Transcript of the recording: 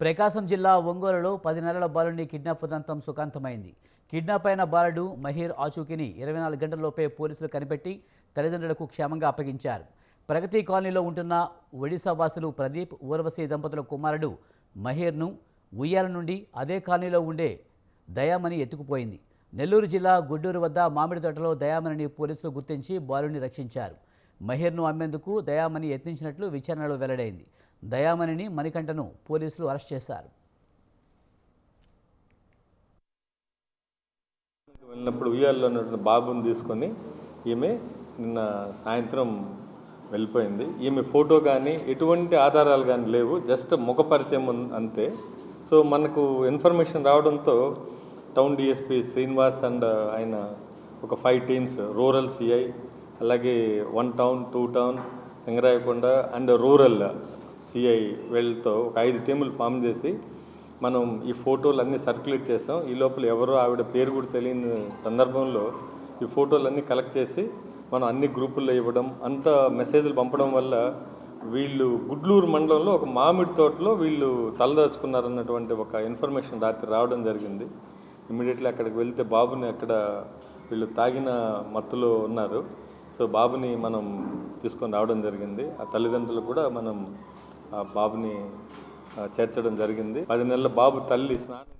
ప్రకాశం జిల్లా ఒంగోలులో పది నెలల బాలుడిని కిడ్నాప్ ఉదంతం సుఖాంతమైంది. కిడ్నాప్ అయిన బాలుడు మహీర్ ఆచూకీని ఇరవై నాలుగు గంటల్లోపే పోలీసులు కనిపెట్టి తల్లిదండ్రులకు క్షేమంగా అప్పగించారు. ప్రగతి కాలనీలో ఉంటున్న ఒడిశా వాసులు ప్రదీప్ ఊర్వశి దంపతుల కుమారుడు మహీర్ను ఉయ్యాల నుండి అదే కాలనీలో ఉండే దయామణి ఎత్తుకుపోయింది. నెల్లూరు జిల్లా గుడ్డూరు వద్ద మామిడి తోటలో దయామణిని పోలీసులు గుర్తించి బాలుడిని రక్షించారు. మహీర్ను అమ్మేందుకు దయామణి యత్నించినట్లు విచారణలో వెల్లడైంది. దయామణిని మణికంఠను పోలీసులు అరెస్ట్ చేశారు. వెళ్ళినప్పుడు ఉయ్యాల్లో ఉన్నటువంటి బాబుని తీసుకొని ఈమె నిన్న సాయంత్రం వెళ్ళిపోయింది. ఈమె ఫోటో కానీ ఎటువంటి ఆధారాలు కానీ లేవు. జస్ట్ ముఖ పరిచయం అంతే. సో మనకు ఇన్ఫర్మేషన్ రావడంతో టౌన్ డిఎస్పి శ్రీనివాస్ అండ్ ఆయన ఒక ఫైవ్ టీమ్స్ రూరల్ సిఐ అలాగే one town two town Singarayakonda and rural CI వీళ్ళతో ఒక ఐదు టీములు ఫామ్ చేసి మనం ఈ ఫోటోలు అన్నీ సర్క్యులేట్ చేసాం ఈ లోపల ఎవరో ఆవిడ పేరు కూడా తెలియని సందర్భంలో ఈ ఫోటోలు అన్నీ కలెక్ట్ చేసి మనం అన్ని గ్రూపుల్లో ఇవ్వడం అంత మెసేజ్లు పంపడం వల్ల వీళ్ళు గుడ్లూరు మండలంలో ఒక మామిడి తోటలో వీళ్ళు తలదాచుకున్నారన్నటువంటి ఒక ఇన్ఫర్మేషన్ రాత్రి రావడం జరిగింది. ఇమీడియట్లీ అక్కడికి వెళ్తే బాబుని అక్కడ వీళ్ళు తాగిన మత్తులో ఉన్నారు. సో బాబుని మనం తీసుకొని రావడం జరిగింది. ఆ తల్లిదండ్రులు కూడా మనం బాబుని చేర్చడం జరిగింది. పది నెలల బాబు తల్లి స్నానం